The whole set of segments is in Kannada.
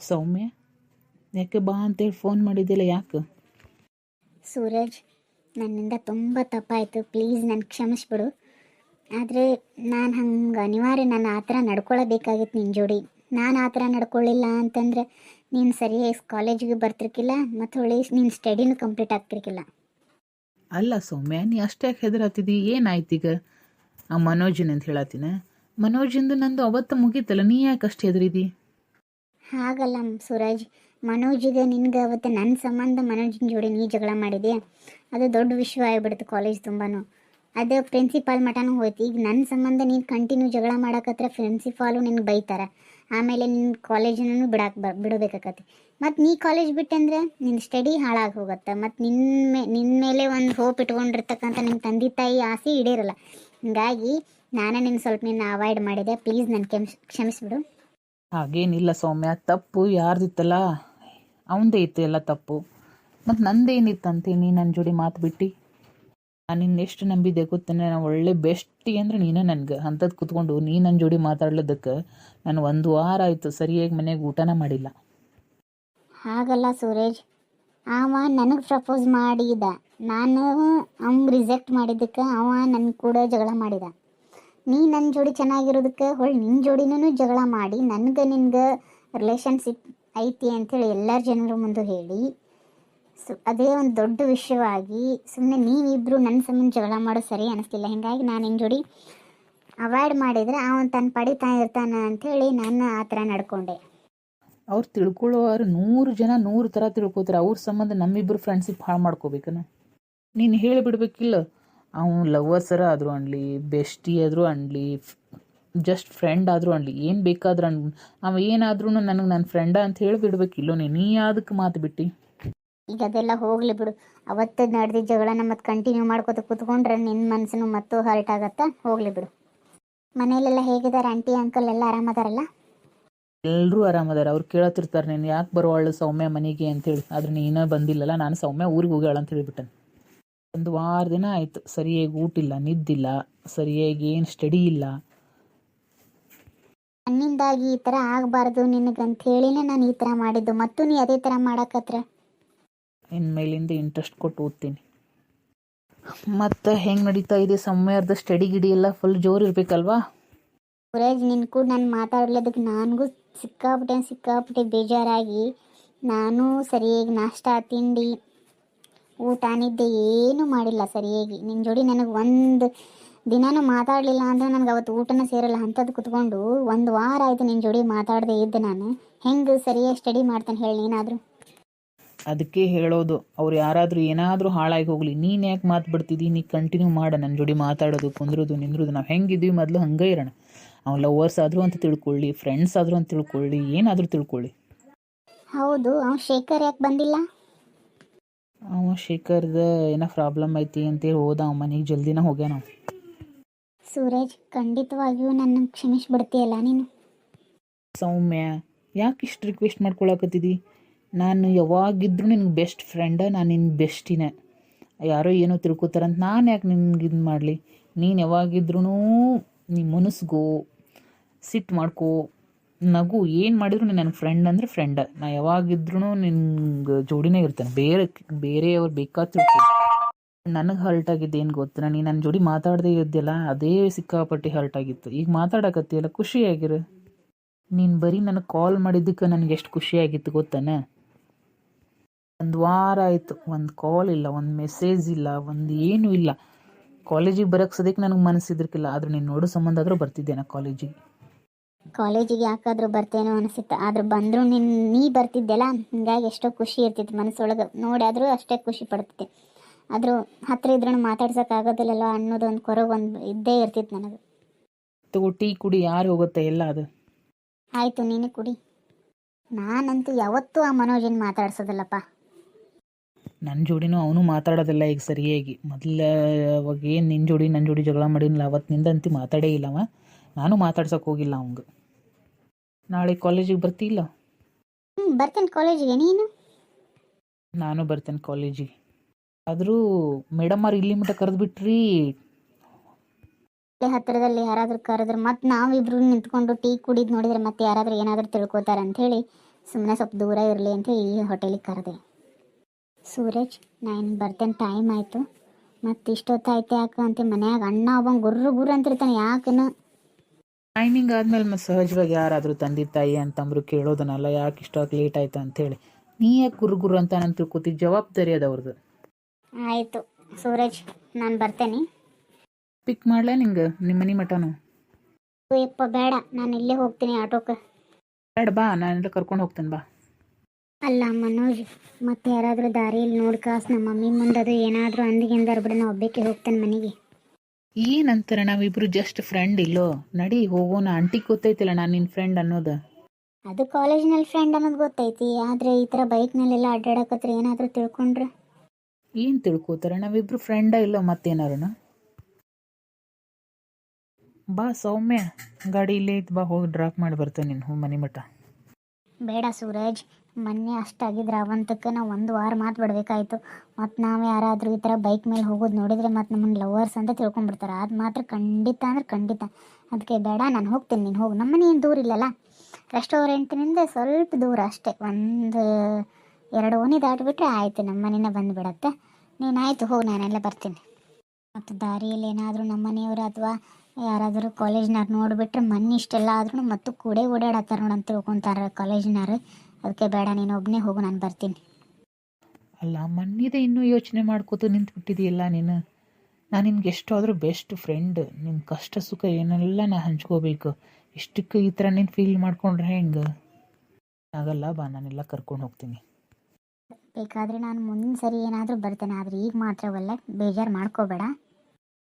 ಸೌಮ್ಯ? ಯಾಕೆ ಬಾ ಅಂತೇಳಿ ಫೋನ್ ಮಾಡಿದ್ದಿಲ್ಲ ಯಾಕೆ? ಸೂರಜ್ ನನ್ನಿಂದ ತುಂಬ ತಪ್ಪಾಯಿತು. ಪ್ಲೀಸ್ ನನ್ನ ಕ್ಷಮಿಸ್ಬಿಡು. ಆದರೆ ನಾನು ಹಂಗೆ ಅನಿವಾರ್ಯ ನಾನು ಆ ಥರ ನಡ್ಕೊಳ್ಳಬೇಕಾಗಿತ್ತು ನಿನ್ನ ಜೋಡಿ. ನಾನು ಆ ಥರ ನಡ್ಕೊಳ್ಳಿಲ್ಲ ಅಂತಂದ್ರೆ ನೀನು ಸರಿಯಾಗಿ ಕಾಲೇಜಿಗೆ ಬರ್ತಿರ್ಕಿಲ್ಲ ಮತ್ತು ಹೊಳಿ ನಿನ್ನ ಸ್ಟಡಿನೂ ಕಂಪ್ಲೀಟ್ ಆಗ್ತಿರ್ಕಿಲ್ಲ. ಅಲ್ಲ ಸೌಮ್ಯ ನೀ ಅಷ್ಟೇ ಏನಾಯ್ತು ಈಗ ಆ ಮನೋಜನ್ ಅಂತ ಹೇಳತ್ತೀನ ಮನೋಜಿಂದು ನಂದು ಅವತ್ತು ಮುಗೀತಲ್ಲ ನೀ ಯಾಕೆ ಅಷ್ಟು ಹೆದರಿದಿ? ಹಾಗಲ್ಲ ಸೂರಜ್. ಮನೋಜಿಗೆ ನಿನ್ಗೆ ಅವತ್ತು ನನ್ನ ಸಂಬಂಧ ಮನೋಜಿನ ಜೋಡಿ ನೀ ಜಗಳ ಮಾಡಿದೆ? ಅದು ದೊಡ್ಡ ವಿಷಯ ಆಗಿಬಿಡ್ತು ಕಾಲೇಜ್ ತುಂಬಾ ಅದು ಪ್ರಿನ್ಸಿಪಾಲ್ ಮಠನೂ ಹೋಯ್ತು. ಈಗ ನನ್ನ ಸಂಬಂಧ ನೀನು ಕಂಟಿನ್ಯೂ ಜಗಳ ಮಾಡಕತ್ರ ಪ್ರಿನ್ಸಿಪಾಲು ನಿನ್ಗೆ ಬೈತಾರೆ. ಆಮೇಲೆ ನಿನ್ನ ಕಾಲೇಜನ್ನು ಬಿಡಾಕ್ ಬ ಬಿಡಬೇಕಾಕತಿ. ಮತ್ತು ನೀ ಕಾಲೇಜ್ ಬಿಟ್ಟಂದ್ರೆ ನಿನ್ನ ಸ್ಟಡಿ ಹಾಳಾಗಿ ಹೋಗುತ್ತೆ. ಮತ್ತು ನಿನ್ನ ಮೇ ನಿನ್ನ ಮೇಲೆ ಒಂದು ಹೋಪ್ ಇಟ್ಕೊಂಡಿರ್ತಕ್ಕಂಥ ನಿಮ್ಮ ತಂದೆ ತಾಯಿ ಆಸೆ ಈಡೇರಲ್ಲ. ಹೀಗಾಗಿ ನಾನೇ ನಿನ್ನ ಸ್ವಲ್ಪ ನಿನ್ನ ಅವಾಯ್ಡ್ ಮಾಡಿದೆ. ಪ್ಲೀಸ್ ನನ್ನ ಕ್ಷಮಿಸ್ ಕ್ಷಮಿಸ್ಬಿಡು. ಹಾಗೇನಿಲ್ಲ ಸೌಮ್ಯ, ತಪ್ಪು ಯಾರ್ದಿತ್ತಲ್ಲ, ಅವಂದೇ ಇತ್ತು ಎಲ್ಲ ತಪ್ಪು. ಮತ್ತು ನಂದೇನಿತ್ತಂತೆ ನೀ ನನ್ನ ಜೋಡಿ ಮಾತು ಬಿಟ್ಟು? ನಾನು ನಿನ್ನ ಎಷ್ಟು ನಂಬಿದ್ದೆ ಗೊತ್ತೇನೆ, ನಾನು ಒಳ್ಳೆ ಬೆಸ್ಟಿ ಅಂದ್ರೆ ನೀನೇ ನನಗೆ. ಅಂಥದ್ದು ಕೂತ್ಕೊಂಡು ನೀ ನನ್ನ ಜೋಡಿ ಮಾತಾಡ್ಲದಕ್ಕೆ ನಾನು ಒಂದು ವಾರ ಆಯಿತು ಸರಿಯಾಗಿ ಮನೆಗೆ ಊಟನ ಮಾಡಿಲ್ಲ. ಹಾಗಲ್ಲ ಸುರೇಶ್ ಅವ ನನಗೆ ಪ್ರಪೋಸ್ ಮಾಡಿದ. ನಾನು ಅವ್ನು ರಿಜೆಕ್ಟ್ ಮಾಡಿದ್ದಕ್ಕೆ ಅವ ನನ್ನ ಕೂಡ ಜಗಳ ಮಾಡಿದ. ನೀ ನನ್ನ ಜೋಡಿ ಚೆನ್ನಾಗಿರೋದಕ್ಕೆ ಹೊಳ್ ನಿನ್ನ ಜೋಡಿನೂ ಜಗಳ ಮಾಡಿ, ನನಗೆ ನಿನ್ಗೆ ರಿಲೇಷನ್ಶಿಪ್ ಐತಿ ಅಂಥೇಳಿ ಎಲ್ಲರ ಜನರ ಮುಂದೆ ಹೇಳಿ. ಸೊ, ಅದೇ ಒಂದು ದೊಡ್ಡ ವಿಷಯವಾಗಿ ಸುಮ್ಮನೆ ನೀವಿಬ್ಬರು ನನ್ನ ಸಂಬಂಧ ಜಗಳ ಮಾಡೋ ಸರಿ ಅನಿಸ್ತಿಲ್ಲ. ಹೀಗಾಗಿ ನಾನು ನಿನ್ನ ಜೋಡಿ ಅವಾಯ್ಡ್ ಮಾಡಿದರೆ ಅವನು ತನ್ನ ಪಡಿತಾ ಇರ್ತಾನೆ ಅಂಥೇಳಿ ನಾನು ಆ ಥರ ನಡ್ಕೊಂಡೆ. ಅವ್ರು ತಿಳ್ಕೊಳ್ಳೋರು ನೂರು ಜನ ನೂರು ಥರ ತಿಳ್ಕೊತಾರೆ. ಅವ್ರ ಸಂಬಂಧ ನಮ್ಮಿಬ್ಬರು ಫ್ರೆಂಡ್ಸಿಪ್ ಹಾಳು ಮಾಡ್ಕೋಬೇಕನ? ನೀನು ಹೇಳಿಬಿಡ್ಬೇಕಿಲ್ಲ. ಅವನು ಲವರ್ಸರ ಆದರೂ ಅನ್ಲಿ ಬೆಸ್ಟಿ ಆದರೂ ಅನ್ಲಿ ಜಸ್ಟ್ ಫ್ರೆಂಡ್ ಆದರೂ ಅನ್ಲಿ ಏನು ಬೇಕಾದ್ರೂ ಅನ್ ಅವ ಏನಾದ್ರೂ ನನಗೆ ನನ್ನ ಫ್ರೆಂಡ ಅಂತ ಹೇಳಿಬಿಡ್ಬೇಕಿಲ್ಲೋ ನೀ ನೀ ಅದಕ್ಕೆ ಮಾತು ಬಿಟ್ಟು? ಈಗ ಅದೆಲ್ಲ ಹೋಗ್ಲಿ ಬಿಡು. ಅವತ್ತು ನಡೆದಿದ್ದ ಜಗಳನ ಮತ್ತೆ ಕಂಟಿನ್ಯೂ ಮಾಡ್ಕೋತ ಕೂತ್ಕೊಂಡ್ರೆ ನಿನ್ನ ಮನಸ್ಸನ್ನು ಮತ್ತೂ ಹರ್ಟ್ ಆಗತ್ತಾ? ಹೋಗ್ಲಿ ಬಿಡು. ಮನೇಲೆಲ್ಲ ಹೇಗಿದ್ದಾರೆ ಆಂಟಿ ಅಂಕಲ್ ಎಲ್ಲ ಆರಾಮದಾರಲ್ಲ? ಎಲ್ಲರೂ ಆರಾಮದಾರ. ಅವ್ರು ಕೇಳತ್ತಿರ್ತಾರೆ ನೀನು ಯಾಕೆ ಬರೋವಳು ಸೌಮ್ಯ ಮನೆಗೆ ಅಂತೇಳಿ ಆದ್ರೆ ನೀನೇ ಬಂದಿಲ್ಲಲ್ಲ ನಾನು ಸೌಮ್ಯ ಊರಿಗೆ ಹೋಗ್ಯಾಳ ಅಂತ ಹೇಳಿಬಿಟ್ಟೆ. ಒಂದು ವಾರ ದಿನ ಆಯಿತು. ಸರಿಯಾಗಿ ಊಟಿಲ್ಲ ನಿದ್ದಿಲ್ಲ ಸರಿಯಾಗಿ ಏನು ಸ್ಟಡಿ ಇಲ್ಲ. ನನ್ನಿಂದಾಗಿ ಈ ಥರ ಆಗಬಾರ್ದು ನಿನಗಂತ ಹೇಳಿನೇ ನಾನು ಈ ಥರ ಮಾಡಿದ್ದು. ಮತ್ತು ನೀ ಅದೇ ಥರ ಮಾಡಕತ್ರ? ಇನ್ನು ಮೇಲಿಂದ ಇಂಟ್ರೆಸ್ಟ್ ಕೊಟ್ಟು ಓದ್ತೀನಿ. ಮತ್ತು ಹೆಂಗೆ ನಡೀತಾ ಇದೆ? ಸಮಯದ ಸ್ಟಡಿ ಗಿಡಿ ಎಲ್ಲ ಫುಲ್ ಜೋರು ಇರಬೇಕಲ್ವಾ? ಸುರೇಶ್ ನಿನ್ ಕೂಡ ನಾನು ಮಾತಾಡ್ಲದಕ್ಕೆ ನನಗೂ ಸಿಕ್ಕಾಪಟ್ಟೆ ಸಿಕ್ಕಾಪಟ್ಟೆ ಬೇಜಾರಾಗಿ. ನಾನು ಸರಿಯಾಗಿ ನಾಷ್ಟ ತಿಂಡಿ ಊಟ ನಿದ್ದೆ ಏನೂ ಮಾಡಿಲ್ಲ ಸರಿಯಾಗಿ. ನಿನ್ನ ಜೋಡಿ ನನಗೆ ಒಂದು ದಿನಾನೂ ಮಾತಾಡಲಿಲ್ಲ ಅಂದ್ರೆ ನನಗೆ ಅವತ್ತು ಊಟನ ಸೇರಲ್ಲ. ಅಂಥದ್ದು ಕುತ್ಕೊಂಡು ಒಂದು ವಾರ ಆಯಿತು ನಿನ್ನ ಜೋಡಿ ಮಾತಾಡದೆ ಇದ್ದೆ ನಾನು. ಹೆಂಗೆ ಸರಿಯಾಗಿ ಸ್ಟಡಿ ಮಾಡ್ತಾನೆ ಹೇಳಿ ನೀನಾದರೂ? ಅದಕ್ಕೆ ಹೇಳೋದು ಅವ್ರು ಯಾರಾದರೂ ಏನಾದರೂ ಹಾಳಾಗಿ ಹೋಗಲಿ. ನೀನು ಯಾಕೆ ಮಾತು ಬಿಡ್ತಿದ್ದಿ ನೀ ಕಂಟಿನ್ಯೂ ಮಾಡ. ನನ್ನ ಜೋಡಿ ಮಾತಾಡೋದು ಕುಂದ್ರೋದು ನಿಂದ್ರೋದು. ನಾವು ಹೆಂಗಿದ್ವಿ ಮೊದಲು ಹಂಗೆ ಇರೋಣ. ಅವ್ನು ಲವರ್ಸ್ ಆದರೂ ಅಂತ ತಿಳ್ಕೊಳ್ಳಿ ಫ್ರೆಂಡ್ಸ್ ಆದರೂ ಅಂತ ತಿಳ್ಕೊಳ್ಳಿ ಏನಾದರೂ ತಿಳ್ಕೊಳ್ಳಿ. ಹೌದು ಅವ್ನು ಶೇಖರ್ ಯಾಕೆ ಬಂದಿಲ್ಲ? ಅವ ಶೇಖರ್ದ ಏನೋ ಪ್ರಾಬ್ಲಮ್ ಐತಿ ಅಂತೇಳಿ ಹೋದ ಅವ ಮನೆಗೆ. ಜಲ್ದಿನ ಹೋಗ್ಯಾನ. ಸೂರಜ್ ಖಂಡಿತವಾಗಿಯೂ ನನ್ನ ಕ್ಷಮಿಸ್ಬಿಡ್ತೀಯಲ್ಲ ನೀನು? ಸೌಮ್ಯ ಯಾಕೆ ಇಷ್ಟು ರಿಕ್ವೆಸ್ಟ್ ಮಾಡ್ಕೊಳಕತ್ತಿದಿ? ನಾನು ಯಾವಾಗಿದ್ರೂ ನಿನ್ಗೆ ಬೆಸ್ಟ್ ಫ್ರೆಂಡ ನಾನು ನಿನ್ನ ಬೆಸ್ಟಿನ ಯಾರೋ ಏನೋ ತಿಳ್ಕೊತಾರಂತ ನಾನು ಯಾಕೆ ನಿನ್ಗೆ ಇದು ಮಾಡಲಿ? ನೀನು ಯಾವಾಗಿದ್ರೂ ನೀ ಮನಸ್ಗೋ ಸಿಟ್ಟು ಮಾಡ್ಕೋ. ನಗು ಏನು ಮಾಡಿದ್ರು ನೀನು ನನ್ನ ಫ್ರೆಂಡ್ ಅಂದರೆ ಫ್ರೆಂಡ ನಾ ಯಾವಾಗಿದ್ರೂ ನಿನ್ಗೆ ಜೋಡಿನೇ ಇರ್ತೇನೆ. ಬೇರೆ, ಬೇರೆಯವ್ರು ಬೇಕಾದ ತಿಳ್ಕೊ ನನಗೆ ಹರ್ಟ್ ಆಗಿದ್ದು ಏನು ಗೊತ್ತು? ನೀ ನನ್ನ ಜೋಡಿ ಮಾತಾಡದೇ ಇದ್ದೆಲ್ಲ ಅದೇ ಸಿಕ್ಕಾಪಟ್ಟಿ ಹರ್ಟ್ ಆಗಿತ್ತು. ಈಗ ಮಾತಾಡಕತ್ತಿಯಲ್ಲ, ಖುಷಿಯಾಗಿರು. ನೀನು ಬರೀ ನನಗೆ ಕಾಲ್ ಮಾಡಿದ್ದಕ್ಕೆ ನನಗೆ ಎಷ್ಟು ಖುಷಿಯಾಗಿತ್ತು ಗೊತ್ತಾನೆ? ಒಂದು ವಾರ ಆಯಿತು, ಒಂದು ಕಾಲ್ ಇಲ್ಲ, ಒಂದು ಮೆಸೇಜ್ ಇಲ್ಲ, ಒಂದು ಏನೂ ಇಲ್ಲ. ಕಾಲೇಜಿಗೆ ಬರೋಕ್ಕೆ ಸದ್ಯಕ್ಕೆ ನನಗೆ ಮನಸ್ಸಿದ್ರಕ್ಕಿಲ್ಲ ಆದ್ರೆ ನೀನು ನೋಡೋ ಸಂಬಂಧ ಆದರೂ ಬರ್ತಿದ್ದೆ ಕಾಲೇಜಿಗೆ ಕಾಲೇಜಿಗೆ ಯಾಕಾದ್ರೂ ಬರ್ತೇನೋ ಅನಿಸುತ್ತೆ. ಆದ್ರೆ ಬಂದರೂ ನಿನ್ನ ನೀ ಬರ್ತಿದ್ದೆಲ್ಲ ಹಿಂಗಾಗಿ ಎಷ್ಟೋ ಖುಷಿ ಇರ್ತಿತ್ತು ಮನಸ್ಸೊಳಗೆ. ನೋಡಾದರೂ ಅಷ್ಟೇ ಖುಷಿ ಪಡ್ತಿದ್ದೆ. ಆದರೂ ಹತ್ತಿರ ಇದ್ರೂ ಮಾತಾಡ್ಸೋಕ್ಕಾಗೋದಿಲ್ಲಲ್ಲ ಅನ್ನೋದು ಒಂದು ಕೊರಗು ಒಂದು ಇದ್ದೇ ಇರ್ತಿತ್ತು ನನಗೆ. ತಗೋ ಟೀ ಕುಡಿ ಯಾರು ಹೋಗುತ್ತೆ ಎಲ್ಲ ಅದು. ಆಯಿತು ನೀನು ಕುಡಿ. ನಾನಂತೂ ಯಾವತ್ತೂ ಆ ಮನೋಜನ್ ಮಾತಾಡ್ಸೋದಿಲ್ಲಪ್ಪ. ನನ್ನ ಜೋಡಿನೂ ಅವನು ಮಾತಾಡೋದಿಲ್ಲ ಈಗ ಸರಿಯಾಗಿ. ಮೊದಲ ಅವಾಗ ಏನು ನಿನ್ನ ಜೋಡಿ ನನ್ನ ಜೋಡಿ ಜಗಳ ಮಾಡಿಲ್ಲ ಅವತ್ತಿನಿಂದ ಅಂತೂ ಮಾತಾಡೇ ಇಲ್ಲವ. ನಾನು ಮಾತಾಡ್ಸೋಕೆ ಹೋಗಿಲ್ಲ ಅವಂಗೆ. ನಾಳೆ ಕಾಲೇಜಿಗೆ ಬರ್ತಿಲ್ಲ? ಹ್ಞೂ ಬರ್ತೇನೆ ಕಾಲೇಜಿಗೆ. ನೀನು? ನಾನು ಬರ್ತೇನೆ ಕಾಲೇಜಿಗೆ. ಆದರೂ ಮೇಡಮ್ ಅವ್ರು ಇಲ್ಲಿ ಮಟ್ಟ ಕರೆದು ಬಿಟ್ರಿ. ಇಲ್ಲೇ ಹತ್ತಿರದಲ್ಲಿ ಯಾರಾದರೂ ಕರೆದ್ರೆ ಮತ್ತೆ ನಾವಿಬ್ರು ನಿಂತ್ಕೊಂಡು ಟೀ ಕುಡಿದು ನೋಡಿದ್ರೆ ಮತ್ತೆ ಯಾರಾದರೂ ಏನಾದರೂ ತಿಳ್ಕೊತಾರೆ ಹೇಳಿ ಸುಮ್ಮನೆ ಸ್ವಲ್ಪ ದೂರ ಇರಲಿ ಅಂತ ಈ ಹೋಟೆಲಿಗೆ ಕರೆದೆ. ಸೂರಜ್ ನಾನು ಬರ್ತೇನೆ ಟೈಮ್ ಆಯಿತು. ಮತ್ತೆ ಇಷ್ಟೊತ್ತಾಯ್ತು ಯಾಕೆ ಅಂತ ಮನ್ಯಾಗ ಅಣ್ಣ ಒಬ್ಬ ಗುರ್ರು ಗುರು ಅಂತಿರ್ತಾನೆ ಯಾಕನ ಟೈಮಿಂಗ್ ಆದಮೇಲೆ ಮತ್ತೆ ಸಹಜವಾಗಿ ಯಾರಾದರೂ ತಂದೆ ತಾಯಿ ಅಂತಂದ್ರು ಕೇಳೋದನ್ನಲ್ಲ ಯಾಕೆ ಇಷ್ಟೊತ್ತು ಲೇಟ್ ಆಯ್ತು ಅಂತೇಳಿ ನೀ ಯಾಕೆ ಗುರು ಗುರು ಅಂತ ನಾನು ತಿಳ್ಕೊತಿ ಜವಾಬ್ದಾರಿ ಅದ ಅವ್ರದ್ದು ಆಯಿತು ಸೂರಜ್ ನಾನು ಬರ್ತೇನೆ. ಪಿಕ್ ಮಾಡ್ಲಾ ನಿಂಗೆ ನಿಮ್ಮ ಮನೆ ಮಠನು? ಯಪ್ಪ ಬೇಡ ನಾನು ಇಲ್ಲೇ ಹೋಗ್ತೀನಿ ಆಟೋಕ್ಕೆ ಬೇಡ ಬಾ ನಾನು ಕರ್ಕೊಂಡು ಹೋಗ್ತೇನೆ ಬಾ. ಅಲ್ಲ ಮನೋಜ್ ಮತ್ತೆ ಯಾರಾದರೂ ದಾರಿಯಲ್ಲಿ ನೋಡ್ಕಾಸ್ ನಮ್ಮ ಮಮ್ಮಿ ಅದು ಏನಾದರೂ ಅಂದಿಗೆ ಬಿಡ ನಾ ಒಬ್ಬಕ್ಕೆ ಹೋಗ್ತೇನೆ ಮನೆಗೆ. ಏನಂತಾರೆ ನಾವಿಬ್ರು ಜಸ್ಟ್ ಫ್ರೆಂಡ್ ಇಲ್ಲೋ? ನಡಿ ಹೋಗೋಣ. ಆಂಟಿ ಗೊತ್ತೈತಿಲ್ಲ ನಾನು ನಿನ್ನ ಫ್ರೆಂಡ್ ಅನ್ನೋದು. ಅದು ಕಾಲೇಜ್ನಲ್ಲಿ ಫ್ರೆಂಡ್ ಅನ್ನೋದು ಗೊತ್ತೈತಿ. ಆದರೆ ಈ ಥರ ಬೈಕ್ನಲ್ಲೆಲ್ಲ ಅಡ್ಡಾಡಕತ್ರ ಏನಾದರೂ ತಿಳ್ಕೊಂಡ್ರೆ? ಏನು ತಿಳ್ಕೊತಾರೆ? ನಾವಿಬ್ರು ಫ್ರೆಂಡ ಇಲ್ಲೋ ಮತ್ತೇನಾರನ? ಬಾ ಸೌಮ್ಯ ಗಾಡಿ ಇಲ್ಲೇ ಐತೆ ಬಾ ಹೋಗಿ ಡ್ರಾಪ್ ಮಾಡಿ ಬರ್ತೇನೆ ನೀನು ಮನೆ ಮಠ. ಬೇಡ ಸೂರಜ್, ಮೊನ್ನೆ ಅಷ್ಟಾಗಿದ್ರೆ ಅವಂತಕ್ಕೆ ನಾವು ಒಂದು ವಾರ ಮಾತು ಬಿಡಬೇಕಾಯ್ತು. ಮತ್ತು ನಾವು ಯಾರಾದರೂ ಈ ಥರ ಬೈಕ್ ಮೇಲೆ ಹೋಗೋದು ನೋಡಿದರೆ ಮತ್ತು ನಮ್ಮನ್ನು ಲವರ್ಸ್ ಅಂತ ತಿಳ್ಕೊಂಡ್ಬಿಡ್ತಾರೆ. ಅದು ಮಾತ್ರ ಖಂಡಿತ ಅಂದ್ರೆ ಖಂಡಿತ. ಅದಕ್ಕೆ ಬೇಡ, ನಾನು ಹೋಗ್ತೀನಿ, ನೀನು ಹೋಗು. ನಮ್ಮನೆ ಏನು ದೂರ ಇಲ್ಲಲ್ಲ? ರೆಸ್ಟೋರೆಂಟ್ನಿಂದ ಸ್ವಲ್ಪ ದೂರ ಅಷ್ಟೇ. ಒಂದು ಎರಡು ಓಣಿ ದಾಟಿಬಿಟ್ರೆ ಆಯಿತು ನಮ್ಮ ಮನೆನೇ ಬಂದುಬಿಡತ್ತೆ. ನೀನು ಆಯಿತು, ಹೋಗಿ, ನಾನೆಲ್ಲ ಬರ್ತೀನಿ. ಮತ್ತು ದಾರಿಯಲ್ಲಿ ಏನಾದರೂ ನಮ್ಮ ಮನೆಯವರು ಅಥವಾ ಯಾರಾದರೂ ಕಾಲೇಜ್ನಾರು ನೋಡಿಬಿಟ್ರೆ ಮಣ್ಣು ಇಷ್ಟೆಲ್ಲ ಆದ್ರೂ ಮತ್ತು ಕೂಡೆ ಓಡಾಡತ್ತಾರ ನೋಡಂತ ತಿಳ್ಕೊತಾರೆ ಕಾಲೇಜ್ನಾರು ಅದಕ್ಕೆ ಬೇಡ ನೀನು ಒಬ್ಬನೇ ಹೋಗು ನಾನು ಬರ್ತೀನಿ. ಅಲ್ಲ ಮಣ್ಣಿದೆ ಇನ್ನೂ ಯೋಚನೆ ಮಾಡ್ಕೊತು ನಿಂತು ಬಿಟ್ಟಿದೆಯಲ್ಲ ನೀನು? ನಾನು ನಿನ್ಗೆ ಎಷ್ಟಾದರೂ ಬೆಸ್ಟ್ ಫ್ರೆಂಡ್ ನಿಮ್ಮ ಕಷ್ಟ ಸುಖ ಏನೆಲ್ಲ ನಾ ಹಂಚ್ಕೋಬೇಕು. ಇಷ್ಟಕ್ಕೆ ಈ ಥರ ನೀನು ಫೀಲ್ ಮಾಡ್ಕೊಂಡ್ರೆ ಹೆಂಗೆ? ಆಗಲ್ಲ ಬಾ ನಾನೆಲ್ಲ ಕರ್ಕೊಂಡು ಹೋಗ್ತೀನಿ. ಬೇಕಾದರೆ ನಾನು ಮುಂದಿನ ಸರಿ ಏನಾದರೂ ಬರ್ತೇನೆ ಆದರೆ ಈಗ ಮಾತ್ರವಲ್ಲ ಬೇಜಾರು ಮಾಡ್ಕೋಬೇಡ.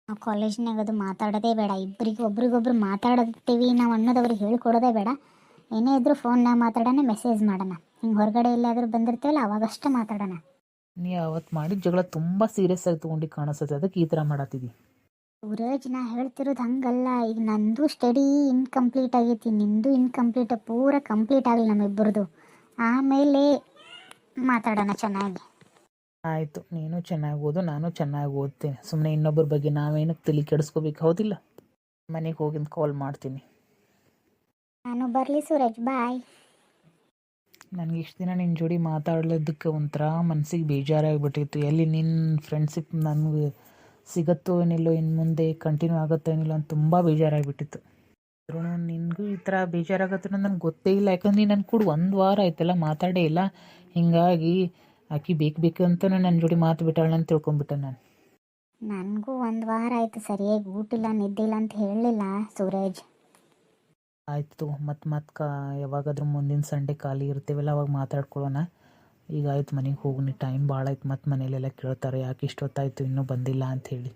ನಾವು ಕಾಲೇಜ್ನಾಗ ಅದು ಮಾತಾಡೋದೇ ಬೇಡ. ಇಬ್ಬರಿಗೆ ಒಬ್ರಿಗೊಬ್ರು ಮಾತಾಡುತ್ತೀವಿ ನಾವು ಅನ್ನೋದವ್ರಿಗೆ ಹೇಳ್ಕೊಡೋದೇ ಬೇಡ. ಏನೇ ಇದ್ರೂ ಫೋನ್ನಾಗ ಮಾತಾಡೋಣ ಮೆಸೇಜ್ ಮಾಡೋಣ. ಹಿಂಗೆ ಹೊರಗಡೆ ಎಲ್ಲಾದರೂ ಬಂದಿರ್ತೀವಲ್ಲ ಅವಾಗಷ್ಟೇ ಮಾತಾಡೋಣ. ನೀ ಅವತ್ತು ಮಾಡಿದ ಜಗಳ ತುಂಬ ಸೀರಿಯಸ್ ಆಗಿ ತೊಗೊಂಡು ಕಾಣಿಸುತ್ತೆ ಅದಕ್ಕೆ ಈ ಥರ ಮಾಡತ್ತಿದ್ದಿ ಸೂರಜ್ ನಾ ಹೇಳ್ತಿರೋದು ಹಂಗಲ್ಲ. ಈಗ ನಂದು ಸ್ಟಡಿ ಇನ್ಕಂಪ್ಲೀಟ್ ಆಗೈತಿ. ನಿಂದು ಇನ್ಕಂಪ್ಲೀಟ್ ಪೂರ ಕಂಪ್ಲೀಟ್ ಆಗಲಿ ನಮ್ಮಿಬ್ಬರದು ಆಮೇಲೆ ಮಾತಾಡೋಣ ಚೆನ್ನಾಗಿ. ಆಯಿತು ನೀನು ಚೆನ್ನಾಗಿ ಓದು ನಾನು ಚೆನ್ನಾಗಿ ಓದ್ತೀನಿ. ಸುಮ್ಮನೆ ಇನ್ನೊಬ್ಬರ ಬಗ್ಗೆ ನಾವೇನಕ್ಕೆ ತಿಳಿ ಕೆಡಿಸ್ಕೋಬೇಕು ಹೌದಿಲ್ಲ? ಮನೆಗೆ ಹೋಗಿಂದ ಕಾಲ್ ಮಾಡ್ತೀನಿ. ನಾನು ಬರಲಿ ಸೂರಜ್ ಬಾಯ್. ನನಗೆ ಇಷ್ಟು ದಿನ ನಿನ್ನ ಜೋಡಿ ಮಾತಾಡಲಿದ್ದಕ್ಕೆ ಒಂಥರ ಮನಸ್ಸಿಗೆ ಬೇಜಾರಾಗಿಬಿಟ್ಟಿತ್ತು. ಎಲ್ಲಿ ನಿನ್ನ ಫ್ರೆಂಡ್ಶಿಪ್ ನನಗೆ ಸಿಗತ್ತೋ ಏನಿಲ್ಲೋ ಇನ್ನು ಮುಂದೆ ಕಂಟಿನ್ಯೂ ಆಗುತ್ತೋ ಏನಿಲ್ಲ ಅಂತ ತುಂಬ ಬೇಜಾರಾಗಿಬಿಟ್ಟಿತ್ತು. ಆದ್ರೂ ನಿನಗೂ ಈ ಥರ ಬೇಜಾರಾಗತ್ತೆ ನನಗೆ ಗೊತ್ತೇ ಇಲ್ಲ. ಯಾಕಂದ್ರೆ ನೀನು ನನ್ನ ಕೂಡ ಒಂದು ವಾರ ಆಯ್ತಲ್ಲ ಮಾತಾಡೇ ಇಲ್ಲ. ಹಿಂಗಾಗಿ ಆಕಿ ಬೇಕು ಬೇಕು ಅಂತ ನನ್ನ ಜೋಡಿ ಮಾತು ಬಿಟ್ಟಾಳ ಅಂತ ತಿಳ್ಕೊಂಬಿಟ್ಟೆ ನಾನು. ನನಗೂ ಒಂದು ವಾರ ಆಯಿತು ಸರಿಯಾಗಿ ಊಟ ಊಟಿಲ್ಲ ನಿದ್ದಿಲ್ಲ ಅಂತ ಹೇಳಲಿಲ್ಲ ಸೂರಜ್. ಆಯಿತು ಮತ್ತು ಮತ್ತೆ ಕಾ ಯಾವಾಗಾದ್ರೂ ಮುಂದಿನ ಸಂಡೇ ಖಾಲಿ ಇರ್ತೀವಲ್ಲ ಅವಾಗ ಮಾತಾಡ್ಕೊಳ್ಳೋಣ ಈಗ ಆಯ್ತು ಮನೆಗೆ ಹೋಗಿ ಟೈಮ್ ಭಾಳ ಆಯ್ತು ಮತ್ತು ಮನೇಲೆಲ್ಲ ಕೇಳ್ತಾರೆ ಯಾಕೆ ಇಷ್ಟೊತ್ತಾಯ್ತು ಇನ್ನೂ ಬಂದಿಲ್ಲ ಅಂತ ಹೇಳಿ.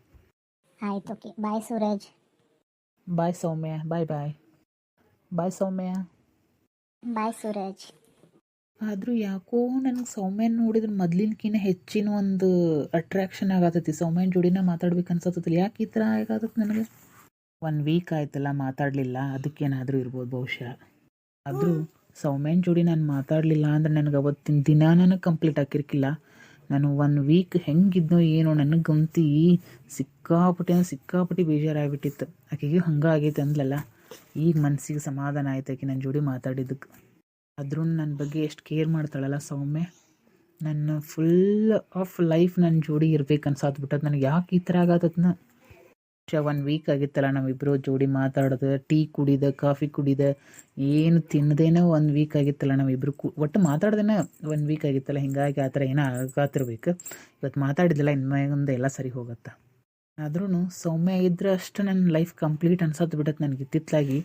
ಆಯ್ತು okay. Bye Suraj. Bye Saumya bye bye. Bye Saumya. Bye Suraj. ಆದರೂ ಯಾಕೋ ನನಗೆ ಸೌಮ್ಯನ ನೋಡಿದ್ರೆ ಮೊದ್ಲಿನಕಿನ್ನ ಹೆಚ್ಚಿನ ಒಂದು ಅಟ್ರಾಕ್ಷನ್ ಆಗತ್ತೈತಿ. ಸೌಮ್ಯನ ಜೋಡಿನ ಮಾತಾಡ್ಬೇಕು ಅನ್ಸತ್ತಲ್ಲ ಯಾಕೆ ಈ ಥರ ಆಗತ್ತೈತಿ ನನಗೆ? ಒನ್ ವೀಕ್ ಆಯ್ತಲ್ಲ ಮಾತಾಡಲಿಲ್ಲ. ಅದಕ್ಕೇನಾದರೂ ಇರ್ಬೋದು ಬಹುಶಃ. ಆದರೂ ಸೌಮ್ಯನ ಜೋಡಿ ನಾನು ಮಾತಾಡಲಿಲ್ಲ ಅಂದ್ರೆ ನನಗೆ ಅವತ್ತಿನ ದಿನ ನನಗೆ ಕಂಪ್ಲೀಟ್ ಆಗಿರ್ಕಿಲ್ಲ ನಾನು ಒನ್ ವೀಕ್ ಹೆಂಗಿದ್ನೋ ಏನೋ ನನಗೆ ಗಮತಿ ಸಿಕ್ಕಾಪಟ್ಟೆ ಸಿಕ್ಕಾಪಟ್ಟಿ ಬೇಜಾರಾಗ್ಬಿಟ್ಟಿತ್ತು. ಆಕೆಗೆ ಹಂಗೆ ಆಗೈತೆ ಅಂದ್ಲಲ್ಲ. ಈಗ ಮನಸ್ಸಿಗೆ ಸಮಾಧಾನ ಆಯ್ತು ಆಕೆ ನನ್ನ ಜೋಡಿ ಮಾತಾಡಿದ್ದಕ್ಕೆ ಆದ್ರೂ ನನ್ನ ಬಗ್ಗೆ ಎಷ್ಟು ಕೇರ್ ಮಾಡ್ತಾಳಲ್ಲ ಸೌಮ್ಯ. ನನ್ನ ಫುಲ್ ಆಫ್ ಲೈಫ್ ನನ್ನ ಜೋಡಿ ಇರ್ಬೇಕು ಅನ್ಸಾತ್ಬಿಟ್ಟದ ನನಗೆ ಯಾಕೆ ಈ ಥರ ಆಗತ್ತದ್ನ ಒನ್ ವೀಕ್ ಆಗಿತ್ತಲ್ಲ ನಾವಿಬ್ಬರು ಜೋಡಿ ಮಾತಾಡೋದು, ಟೀ ಕುಡಿದ ಕಾಫಿ ಕುಡಿದ, ಏನು ತಿನ್ನದೇನೋ ಒಂದು ವೀಕ್ ಆಗಿತ್ತಲ್ಲ ನಾವಿಬ್ಬರು ಕು ಒಟ್ಟು ಮಾತಾಡ್ದೇನೆ ಒಂದು ವೀಕ್ ಆಗಿತ್ತಲ್ಲ, ಹಿಂಗಾಗಿ ಆ ಥರ ಏನೋ ಆಗತ್ತಿರ್ಬೇಕು ಇವತ್ತು ಮಾತಾಡಿದ್ದಿಲ್ಲ ಇನ್ನು ಎಲ್ಲ ಸರಿ ಹೋಗುತ್ತೆ. ಆದ್ರೂ ಸೌಮ್ಯ ಇದ್ರೆ ಅಷ್ಟು ನನ್ನ ಲೈಫ್ ಕಂಪ್ಲೀಟ್ ಅನ್ಸತ್ತು ಬಿಡತ್ತೆ ನನಗೆ ಇತ್ತಿತ್ತಲಾಗಿ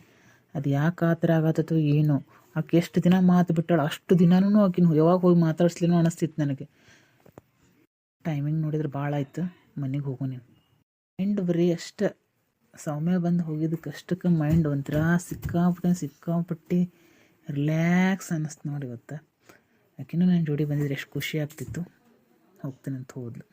ಅದು ಯಾಕೆ ಆ ಥರ ಆಗತ್ತೋ ಏನೋ. ಆಕೆ ಎಷ್ಟು ದಿನ ಮಾತು ಬಿಟ್ಟಾಳು ಅಷ್ಟು ದಿನನೂ ಆಕಿನ ಯಾವಾಗ ಹೋಗಿ ಮಾತಾಡ್ಸ್ಲೇನೋ ಅನಿಸ್ತಿತ್ತು ನನಗೆ. ಟೈಮಿಂಗ್ ನೋಡಿದ್ರೆ ಭಾಳ ಆಯ್ತು. ಮನೆಗೆ ಹೋಗು ನೀನು. ಮೈಂಡ್ ಬರೀ ಅಷ್ಟು. ಸೌಮ್ಯ ಬಂದು ಹೋಗಿದ್ದಕ್ಕೆ ಅಷ್ಟಕ್ಕೆ ಮೈಂಡ್ ಒಂಥರ ಸಿಕ್ಕಾಪಟ್ಟೆ, ಸಿಕ್ಕಾಪಟ್ಟಿ ರಿಲ್ಯಾಕ್ಸ್ ಅನ್ನಿಸ್ತು ನೋಡಿ ಇವತ್ತು. ಆಕಿನೂ ನನ್ನ ಜೋಡಿ ಬಂದಿದ್ರೆ ಎಷ್ಟು ಖುಷಿ ಆಗ್ತಿತ್ತು. ಹೋಗ್ತೀನಿ ಅಂತ ಹೋದ್ಲು.